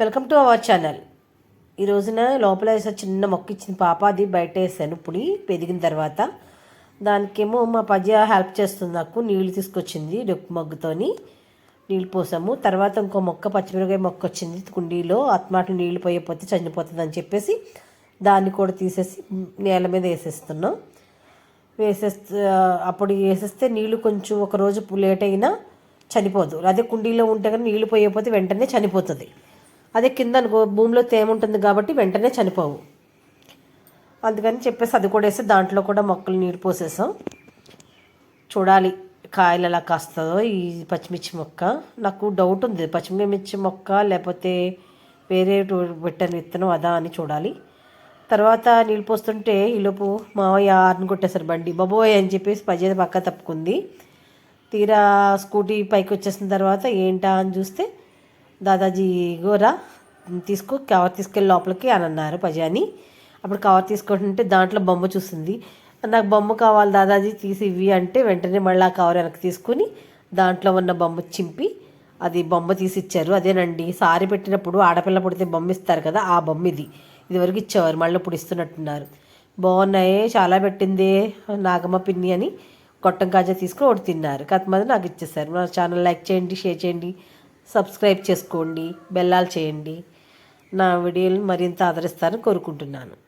Welcome to our channel. ఈ రోజున లోపల వేసే చిన్న మొక్క ఇచ్చిన పాప అది బయట వేసాను ఇప్పుడు పెరిగిన తర్వాత. దానికేమో మా పద్య హెల్ప్ చేస్తుంది నాకు నీళ్ళు తీసుకొచ్చింది డొక్కు మొగ్గుతోని నీళ్ళు పోసాము. తర్వాత ఇంకో మొక్క పచ్చిమిరకాయ మొక్క వచ్చింది కుండీలో అత్మాట నీళ్ళు పోయకపోతే చనిపోతుంది అని చెప్పేసి దాన్ని కూడా తీసేసి నేల మీద వేసేస్తున్నాం. వేసేస్తే అప్పుడు వేసేస్తే నీళ్ళు కొంచెం ఒక రోజు లేట్ అయినా చనిపోదు. అదే కుండీలో ఉంటే కానీ నీళ్ళు పోయకపోతే వెంటనే చనిపోతుంది. అదే కింద భూమిలో తేమ ఉంటుంది కాబట్టి వెంటనే చనిపోవు. అందుకని చెప్పేసి అది కూడా వేసి దాంట్లో కూడా మొక్కలు నీరు పోసేసాం. చూడాలి కాయలు ఎలా కాస్తుందో ఈ పచ్చిమిర్చి మొక్క. నాకు డౌట్ ఉంది. పచ్చిమిర్చి మొక్క లేకపోతే వేరే పెట్టని విత్తనం అదా అని చూడాలి. తర్వాత నీళ్ళు పోస్తుంటే ఈలోపు మావయ్య ఆరుని కొట్టేశారు బండి. బాబోయ్ అని చెప్పేసి పజేది పక్క తప్పుకుంది. తీరా స్కూటీ పైకి వచ్చేసిన తర్వాత ఏంటా అని చూస్తే దాదాజీ గోరా తీసుకో కవర్ తీసుకెళ్ళి లోపలికి అని అన్నారు పజాని. అప్పుడు కవర్ తీసుకుంటుంటే దాంట్లో బొమ్మ చూసింది నాకు బొమ్మ కావాలి దాదాజీ తీసి ఇవి అంటే వెంటనే మళ్ళీ ఆ కవర్ వెనక్కి తీసుకుని దాంట్లో ఉన్న బొమ్మ చింపి అది బొమ్మ తీసి ఇచ్చారు అదేనండి సారీ పెట్టినప్పుడు ఆడపిల్ల పుడితే బొమ్మ ఇస్తారు కదా ఆ బొమ్మ ఇది. ఇదివరకు ఇచ్చేవారు మళ్ళీ ఇప్పుడు ఇస్తున్నట్టున్నారు. బాగున్నాయి చాలా పెట్టింది నాగమ్మ పిన్ని అని గొట్టం కాజా తీసుకుని ఒకటి తిన్నారు. కాకపోతే నాకు ఇచ్చేసారు. మన ఛానల్ లైక్ చేయండి షేర్ చేయండి సబ్స్క్రైబ్ చేసుకోండి బెల్లాలు చేయండి. నా వీడియోలు మరింత ఆదరిస్తారని కోరుకుంటున్నాను.